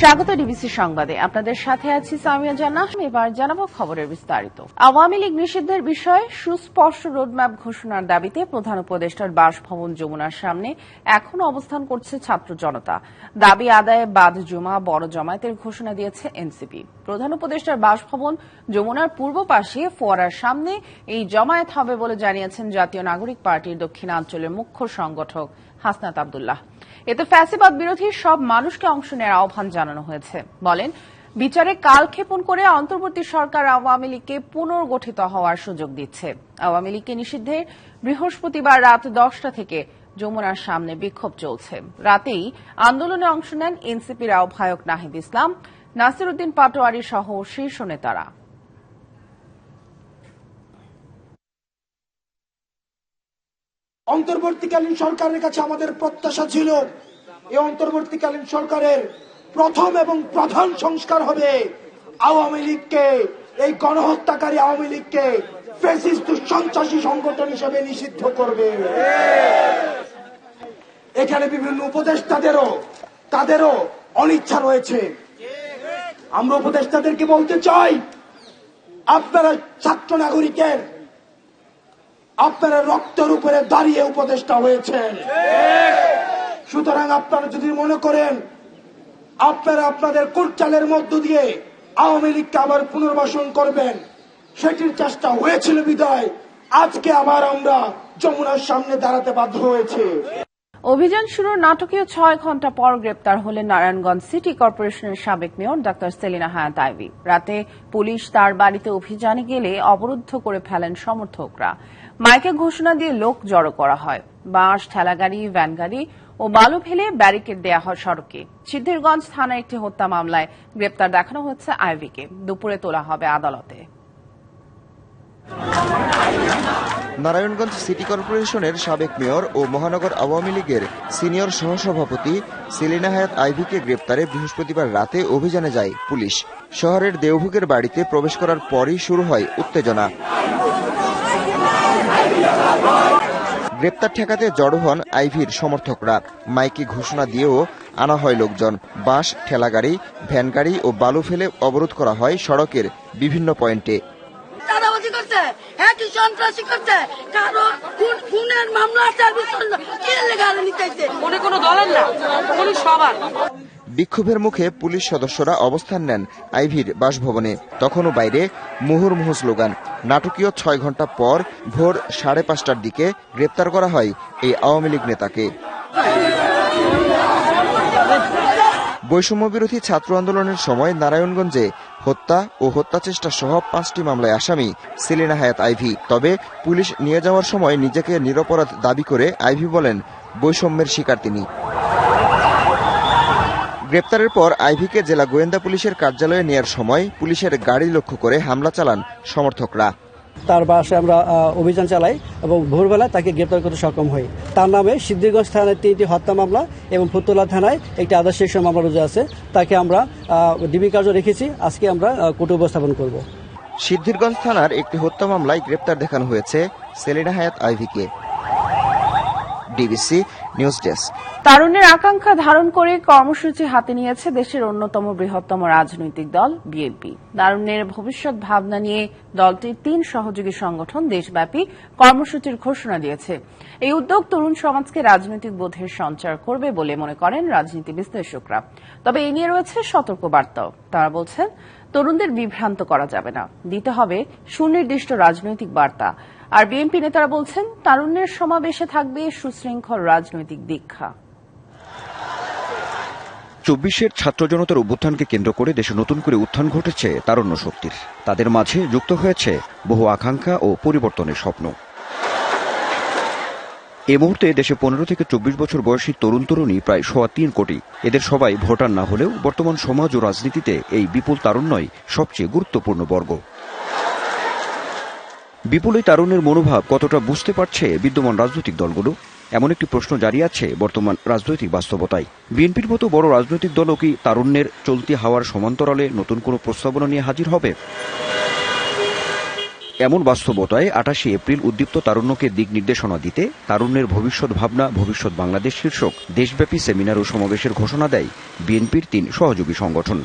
স্বাগত ডিবিসি সংবাদে। আপনাদের সাথে আছি সামিয়া জান্নাহ। এবার জানাব খবরের বিস্তারিত। আওয়ামী লীগ নিষিদ্ধের বিষয়ে সুস্পষ্ট রোডম্যাপ ঘোষণার দাবিতে প্রধান উপদেষ্টার বাসভবন যমুনার সামনে এখনও অবস্থান করছে ছাত্র জনতা। দাবি আদায়ে বাদ জমা, বড় জমায়েতের ঘোষণা দিয়েছে এনসিপি প্রধান উপদেষ্টার বাসভবন যমুনার পূর্ব পাশে ফোয়ারার সামনে এই জমায়েত হবে বলে জানিয়েছেন জাতীয় নাগরিক পার্টির দক্ষিণাঞ্চলের মুখ্য সংগঠক হাসনাত আবদুল্লাহ। এতে ফ্যাসিবাদ বিরোধী সব মানুষকে অংশ নেওয়ার আহ্বান জানানো হয়েছে। বলেন, বিচারে কালক্ষেপণ করে অন্তর্বর্তী সরকার আওয়ামী লীগকে পুনর্গঠিত হওয়ার সুযোগ দিচ্ছে। আওয়ামী লীগকে নিষিদ্ধে বৃহস্পতিবার রাত দশটা থেকে যমুনার সামনে বিক্ষোভ চলছে। রাতেই আন্দোলনে অংশ নেন এনসিপির আহ্বায়ক নাহিদ ইসলাম নাসির উদ্দিন পাটোয়ারি সহ শীর্ষ নেতারা। অন্তর্বর্তীকালীন সরকারের কাছে আমাদের প্রত্যাশা ছিল, এই অন্তর্বর্তীকালীন সরকারের প্রথম এবং প্রধান সংস্কার হবে আওয়ামী লীগকে, এই গণহত্যাকারী আওয়ামী লীগকে সন্ত্রাসী সংগঠন হিসেবে নিষিদ্ধ করবে। এখানে বিভিন্ন উপদেষ্টাদেরও, তাদেরও অনিচ্ছা রয়েছে। আমরা উপদেষ্টাদেরকে বলতে চাই, আপনারা ছাত্র নাগরিকের আপনারা রক্তের উপরে দাঁড়িয়ে উপদেষ্টা হয়েছেন। সুতরাং আপনারা যদি মনে করেন, আপনারা আপনাদের কুটচালের মধ্য দিয়ে আওয়ামী লীগকে আবার পুনর্বাসন করবেন, সেটির চেষ্টা হয়েছিল বিদায়। আজকে আবার আমরা যমুনার সামনে দাঁড়াতে বাধ্য হয়েছে। অভিযান শুরুর নাটকীয় ছয় ঘণ্টা পর গ্রেপ্তার হলেন নারায়ণগঞ্জ সিটি কর্পোরেশনের সাবেক মেয়র ডাক্তার সেলিনা হায়াত আইভি। রাতে পুলিশ তার বাড়িতে অভিযানে গেলে অবরুদ্ধ করে ফেলেন সমর্থকরা। মাইকে ঘোষণা দিয়ে লোক জড়ো করা হয়। বাঁশ, ঠেলাগাড়ি, ভ্যানগাড়ি ও বালু ফেলে ব্যারিকেড দেওয়া হয় সড়কে। সিদ্ধিরগঞ্জ থানায় একটি হত্যা মামলায় গ্রেপ্তার দেখানো হচ্ছে আইভিকে। দুপুরে তোলা হবে আদালতে। নারায়ণগঞ্জ সিটি কর্পোরেশনের সাবেক মেয়র ও মহানগর আওয়ামী লীগের সিনিয়র সহসভাপতি সেলিনা হায়াত আইভিকে গ্রেপ্তারে বৃহস্পতিবার রাতে অভিযানে যায় পুলিশ। শহরের দেওভুগের বাড়িতে প্রবেশ করার পরই শুরু হয় উত্তেজনা। গ্রেপ্তার ঠেকাতে জড়ো হন আইভির সমর্থকরা। মাইকে ঘোষণা দিয়েও আনা হয় লোকজন। বাস ঠেলাগাড়ি, ভ্যানগাড়ি ও বালু ফেলে অবরোধ করা হয় সড়কের বিভিন্ন পয়েন্টে। একই করছে। কারও খুনের মামলা উনি কোনো দলের না, উনি সবার। বিক্ষোভের মুখে পুলিশ সদস্যরা অবস্থান নেন আইভির বাসভবনে। তখনও বাইরে মুহুর্মুহু স্লোগান, নাটকীয় ছয় ঘণ্টা পর ভোর সাড়ে পাঁচটার দিকে গ্রেপ্তার করা হয় এই আওয়ামী লীগ নেতাকে। বৈষম্য বিরোধী ছাত্র আন্দোলনের সময় নারায়ণগঞ্জে হত্যা ও হত্যা চেষ্টা সহ পাঁচটি মামলায় আসামি সেলিনা হায়াত আইভি। তবে পুলিশ নিয়ে যাওয়ার সময় নিজেকে নিরপরাধ দাবি করে আইভি বলেন, বৈষম্যের শিকার তিনি। গ্রেপ্তারের পর আইভিকে জেলা গোয়েন্দা পুলিশের কার্যালয়ে নেয়ার সময় পুলিশের গাড়ি লক্ষ্য করে হামলা চালান সমর্থকরা। তার বাসায় আমরা অভিযান চালাই এবং ভোরবেলা তাকে গ্রেপ্তার করতে সক্ষম হই। তার নামে সিদ্ধিরগঞ্জ থানায় তিনটি হত্যা মামলা এবং ফুতুল্লা থানায় একটি আদর্শ মামলা রুজু আছে। তাকে আমরা ডিবি কার্য রেখেছি। আজকে আমরা কোর্টে উপস্থাপন করব। সিদ্ধিরগঞ্জ থানার একটি হত্যা মামলায় গ্রেপ্তার দেখানো হয়েছে সেলিনা হায়াত আইভিকে। ডিবিসি নিউজ ডেস্ক তারুণ্যের আকাঙ্ক্ষা ধারণ করে কর্মসূচি হাতে নিয়েছে দেশের অন্যতম বৃহত্তম রাজনৈতিক দল বিএনপি তারুণ্যের ভবিষ্যৎ ভাবনা নিয়ে দলটির তিন সহযোগী সংগঠন দেশব্যাপী কর্মসূচির ঘোষণা দিয়েছে। এই উদ্যোগ তরুণ সমাজকে রাজনৈতিক বোধের সঞ্চার করবে বলে মনে করেন রাজনীতি বিশ্লেষকরা। তবে এ নিয়ে রয়েছে সতর্কবার্তাও তারা বলছেন, তরুণদের বিভ্রান্ত করা যাবে না। দিতে হবে সুনির্দিষ্ট রাজনৈতিক বার্তা। আর বিএনপি নেতারা বলছেন, তারুণ্যের সমাবেশে থাকবে সুশৃঙ্খল রাজনৈতিক দীক্ষা। চব্বিশের ছাত্র জনতার অভ্যুত্থানকে কেন্দ্র করে দেশে নতুন করে উত্থান ঘটেছে তারুণ্য শক্তির। তাদের মাঝে যুক্ত হয়েছে বহু আকাঙ্ক্ষা ও পরিবর্তনের স্বপ্ন। এ মুহূর্তে দেশে পনেরো থেকে চব্বিশ বছর বয়সী তরুণ তরুণী প্রায় সোয়া তিন কোটি। এদের সবাই ভোটার না হলেও বর্তমান সমাজ ও রাজনীতিতে এই বিপুল তারুণ্যই সবচেয়ে গুরুত্বপূর্ণ বর্গ। বিপুল এই তারুণ্যের মনোভাব কতটা বুঝতে পারছে বিদ্যমান রাজনৈতিক দলগুলো? এমন একটি প্রশ্ন জারি আছে বর্তমান রাজনৈতিক বাস্তবতায়। বিএনপির মতো বড় রাজনৈতিক দলও কি তারুণ্যের চলতি হাওয়ার সমান্তরালে নতুন কোনো প্রস্তাবনা নিয়ে হাজির হবে? এমন বাস্তবতায় আটাশে এপ্রিল উদ্দীপ্ত তারুণ্যকে দিক নির্দেশনা দিতে তারুণ্যের ভবিষ্যৎ ভাবনা, ভবিষ্যৎ বাংলাদেশ শীর্ষক দেশব্যাপী সেমিনার ও সমাবেশের ঘোষণা দেয় বিএনপির তিন সহযোগী সংগঠন।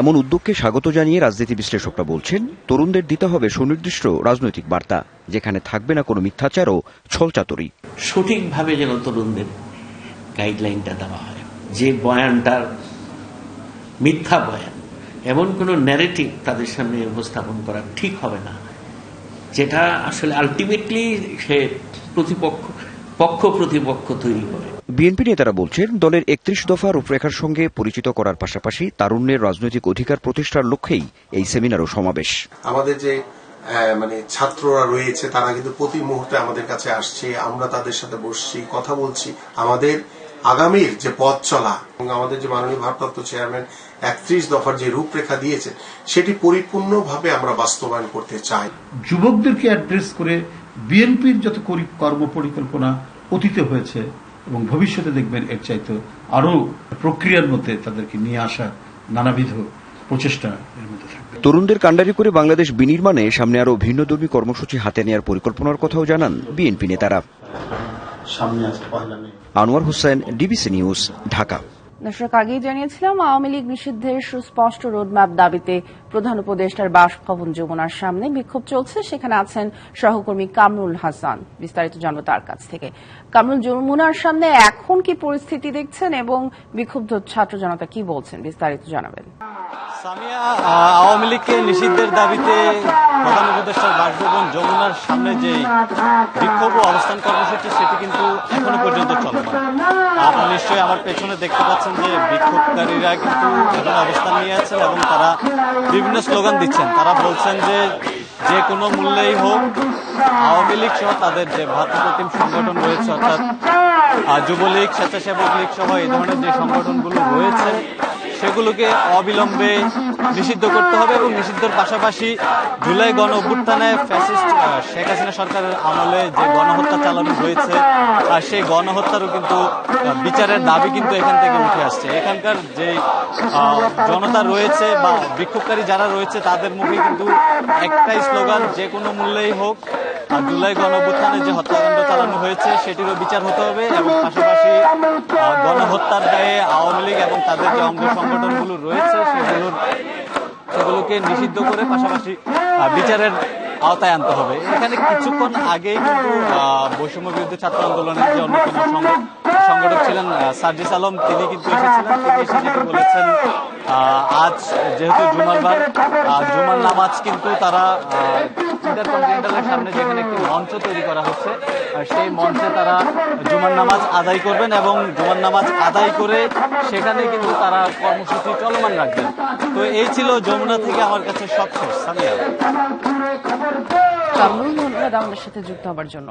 এমন উদ্যোগকে স্বাগত জানিয়ে রাজনীতি বিশ্লেষকরা বলছেন, তরুণদের দিতে হবে সুনির্দিষ্ট রাজনৈতিক বার্তা, যেখানে থাকবে না কোনো মিথ্যাচার ও ছলচাতুরি। সঠিকভাবে যেন তরুণদের গাইডলাইনটা দেওয়া হয়। যে বয়ানটার মিথ্যা বয়ান, এমন কোনো ন্যারেটিভ তাদের সামনে উপস্থাপন করা ঠিক হবে না, যেটা আসলে আলটিমেটলি সে প্রতিপক্ষ, পক্ষ প্রতিপক্ষ তৈরি করে। বিএনপি নেতারা বলছেন দলের একত্রিশ দফা রূপরেখার সঙ্গে পরিচিত করার পাশাপাশি তারুণ্যের রাজনৈতিক অধিকার প্রতিষ্ঠার লক্ষ্যেই এই সেমিনার ও সমাবেশ। আমাদের যে মানে ছাত্ররা রয়েছে তারা কিন্তু প্রতি মুহূর্তে আমাদের কাছে আসছে আমরা তাদের সাথে বসছি কথা বলছি। আমাদের আগামীর যে পথ চলা এবং আমাদের যে মাননীয় ভারপ্রাপ্ত চেয়ারম্যান একত্রিশ দফার যে রূপরেখা দিয়েছে সেটি পরিপূর্ণভাবে আমরা বাস্তবায়ন করতে চাই। যুবকদেরকে অ্যাড্রেস করে বিএনপির যত করি- কর্মপরিকল্পনা অতীতে হয়েছে এবং ভবিষ্যতে দেখবেন এর চাইতে আরও প্রক্রিয়ার মধ্যে তাদেরকে নিয়ে আসা নানাবিধ প্রচেষ্টা এর মধ্যে থাকবে। তরুণদের কাণ্ডারি করে বাংলাদেশ বিনির্মাণে সামনে আরও ভিন্নধর্মী কর্মসূচি হাতে নেওয়ার পরিকল্পনার কথাও জানান বিএনপি নেতারা। Anwar Hossain DBC news Dhaka. দর্শক আগেই জানিয়েছিলাম, আওয়ামী লীগ নিষিদ্ধের সুস্পষ্ট রোডম্যাপ দাবিতে প্রধান উপদেষ্টার বাসভবন যমুনার সামনে বিক্ষোভ চলছে। সেখানে আছেন সহকর্মী কামরুল হাসান। বিস্তারিত জানব তার কাছ থেকে। কামরুল, যমুনার সামনে এখন কি পরিস্থিতি দেখছেন এবং বিক্ষুব্ধ ছাত্র জনতা কি বলছেন? বিস্তারিত জানাবেন। আওয়ামী লীগকে নিষিদ্ধের দাবিতে প্রধান উপদেষ্টার বাসভবন যমুনার সামনে যে বিক্ষোভ অবস্থান কর্মসূচি, সেটি কিন্তু এখনও পর্যন্ত চলমান। আপনারা নিশ্চয়ই আমার পেছনে দেখতে পাচ্ছেন যে বিক্ষোভকারীরা কিন্তু এখন অবস্থান নিয়ে আছেন এবং তারা বিভিন্ন স্লোগান দিচ্ছেন। তারা বলছেন যে যে কোনো মূল্যেই হোক, আওয়ামী লীগ সহ তাদের যে ভাতৃপ্রতিম সংগঠন রয়েছে, অর্থাৎ যুবলীগ, স্বেচ্ছাসেবক লীগ সহ এই ধরনের যে সংগঠনগুলো রয়েছে সেগুলোকে অবিলম্বে নিষিদ্ধ করতে হবে এবং নিষিদ্ধের পাশাপাশি জুলাই গণ অভ্যুত্থানে ফ্যাসিস্ট শেখ হাসিনা সরকারের আমলে যে গণহত্যা চালানো হয়েছে সেই গণহত্যারও কিন্তু বিচারের দাবি কিন্তু এখান থেকে উঠে আসছে। এখানকার যে জনতা রয়েছে বা বিক্ষোভকারী যারা রয়েছে, তাদের মুখে কিন্তু একটাই স্লোগান, যে কোনো মূল্যেই হোক জুলাই গণঅভ্যুত্থানে যে হত্যাকাণ্ড চালানো হয়েছে, সেটিরও বিচার হতে হবে এবং পাশাপাশি গণহত্যার দায়ে আওয়ামী লীগ এবং তাদের যে অঙ্গ সংগঠনগুলো রয়েছে সেগুলোর সেগুলোকে নিষিদ্ধ করে পাশাপাশি বিচারের আওতায় আনতে হবে। এখানে কিছুক্ষণ আগেই কিন্তু বৈষম্য বিরুদ্ধে ছাত্র আন্দোলনের যে অন্যতম সংগঠক ছিলেন সার্জিস আলম, তিনি কিন্তু এসেছিলেন। তিনি এসে বলেছেন আজ যেহেতু জুমার বার জুমার নামাজ কিন্তু তারা ইন্টারকন্টিনেন্টালের সামনে যেখানে একটি মঞ্চ তৈরি করা হচ্ছে আর সেই মঞ্চে তারা জুমার নামাজ আদায় করবেন এবং জুমার নামাজ আদায় করে সেখানে কিন্তু তারা কর্মসূচি চলমান রাখবেন। তো এই ছিল যমুনা থেকে আমার কাছে সবশেষ সামিয়া আমাদের সাথে যুক্ত হবার জন্য।